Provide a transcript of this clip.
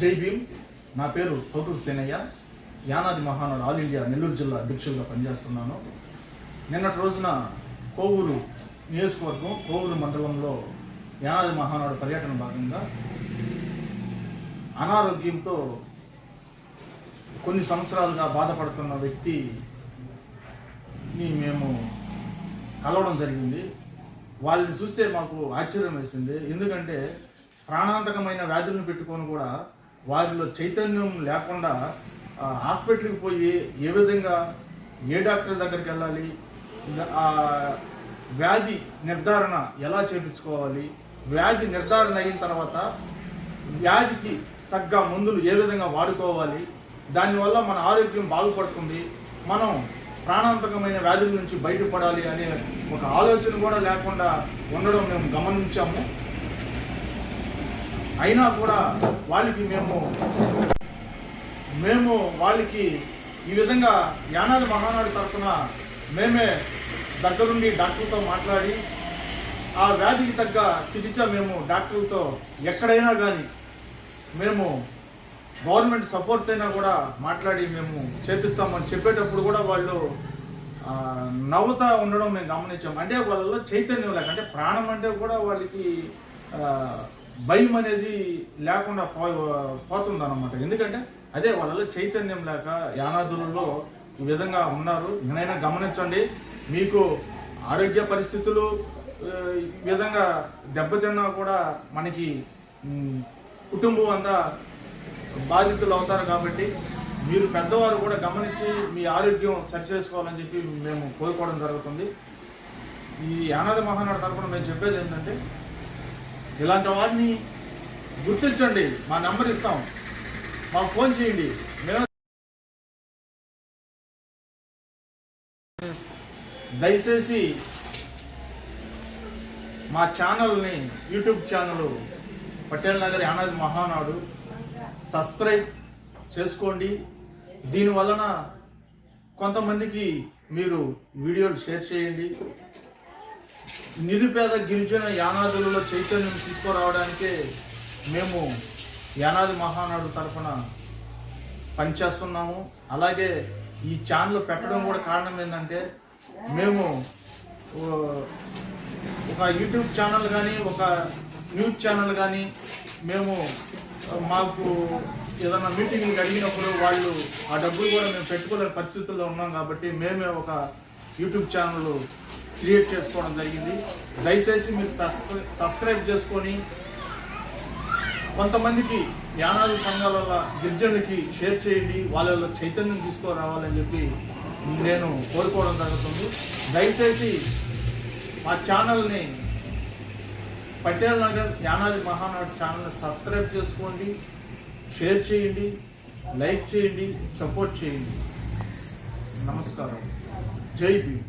జై భీమ్. నా పేరు సోటూరు సేనయ్య. యానాది మహానాడు ఆల్ ఇండియా నెల్లూరు జిల్లా అధ్యక్షులుగా పనిచేస్తున్నాను. నిన్నటి రోజున కోవూరు నియోజకవర్గం కోవూరు మండలంలో యానాది మహానాడు పర్యటన భాగంగా అనారోగ్యంతో కొన్ని సంవత్సరాలుగా బాధపడుతున్న వ్యక్తిని మేము కలవడం జరిగింది. వాళ్ళని చూస్తే మాకు ఆశ్చర్యం వేసింది. ఎందుకంటే ప్రాణాంతకమైన వ్యాధులను పెట్టుకొని కూడా వారిలో చైతన్యం లేకుండా హాస్పిటల్కి పోయి ఏ విధంగా ఏ డాక్టర్ దగ్గరికి వెళ్ళాలి? వ్యాధి నిర్ధారణ ఎలా చేపించుకోవాలి? వ్యాధి నిర్ధారణ అయిన తర్వాత వ్యాధికి తగ్గ మందులు ఏ విధంగా వాడుకోవాలి? దానివల్ల మన ఆరోగ్యం బాగుపడుతుంది. మనం ప్రాణాంతకమైన వ్యాధుల నుంచి బయటపడాలి అనే ఒక ఆలోచన కూడా లేకుండా ఉండడం మేము గమనించాము. అయినా కూడా వాళ్ళకి మేము మేము వాళ్ళకి ఈ విధంగా యానాది మహానాడు తరఫున మేమే దగ్గరుండి డాక్టర్తో మాట్లాడి ఆ వ్యాధికి తగ్గ చికిత్స మేము డాక్టర్లతో ఎక్కడైనా కానీ మేము గవర్నమెంట్ సపోర్ట్ అయినా కూడా మాట్లాడి మేము చేపిస్తామని చెప్పేటప్పుడు కూడా వాళ్ళు నవ్వుతా ఉండడం మేము గమనించాం. అంటే వాళ్ళలో చైతన్యం లేక అంటే ప్రాణం అంటే కూడా వాళ్ళకి భయం అనేది లేకుండా పో పోతుందన్నమాట. ఎందుకంటే అదే వాళ్ళలో చైతన్యం లేక యానాదులలో ఈ విధంగా ఉన్నారు. ఇకనైనా గమనించండి మీకు ఆరోగ్య పరిస్థితులు విధంగా దెబ్బతిన్నా కూడా మనకి కుటుంబం అంతా బాధితులు అవుతారు కాబట్టి మీరు పెద్దవారు కూడా గమనించి మీ ఆరోగ్యం సరిచేసుకోవాలని చెప్పి మేము కోరుకోవడం జరుగుతుంది. ఈ అనాథ మహానాడు తరపున మేము చెప్పేది ఏంటంటే ఇలాంటి వారిని గుర్తించండి. మా నెంబర్ ఇస్తాం. మాకు ఫోన్ చేయండి. మేము దయచేసి మా ఛానల్ని YouTube channel Patel Nagar Yanadi Mahanadu subscribe చేసుకోండి. దీని వలన కొంతమందికి మీరు వీడియోలు షేర్ చేయండి. నిరుపేద గిరిజన యానాదులలో చైతన్యం తీసుకురావడానికే మేము యానాది మహానాడు తరఫున పనిచేస్తున్నాము అలాగే ఈ ఛానల్ పెట్టడం కూడా కారణం ఏంటంటే మేము ఒక యూట్యూబ్ ఛానల్ కానీ ఒక న్యూస్ ఛానల్ కానీ మేము మాకు ఏదైనా మీటింగ్కి అడిగినప్పుడు వాళ్ళు ఆ డబ్బులు కూడా మేము పెట్టుకోలేని పరిస్థితుల్లో ఉన్నాం కాబట్టి మేమే ఒక యూట్యూబ్ ఛానల్ క్రియేట్ చేసుకోవడం జరిగింది. దయచేసి మీరు సబ్స్క్రైబ్ చేసుకొని కొంతమందికి యానాది సంఘాల గిరిజనులకి షేర్ చేయండి. వాళ్ళ చైతన్యం తీసుకురావాలని చెప్పి నేను కోరుకోవడం జరుగుతుంది. దయచేసి మా ఛానల్ని పటేల్ నగర్ యానాది మహానాడు ఛానల్ని సబ్స్క్రైబ్ చేసుకోండి. షేర్ చేయండి. లైక్ చేయండి. సపోర్ట్ చేయండి. నమస్కారం. జై భీమ్.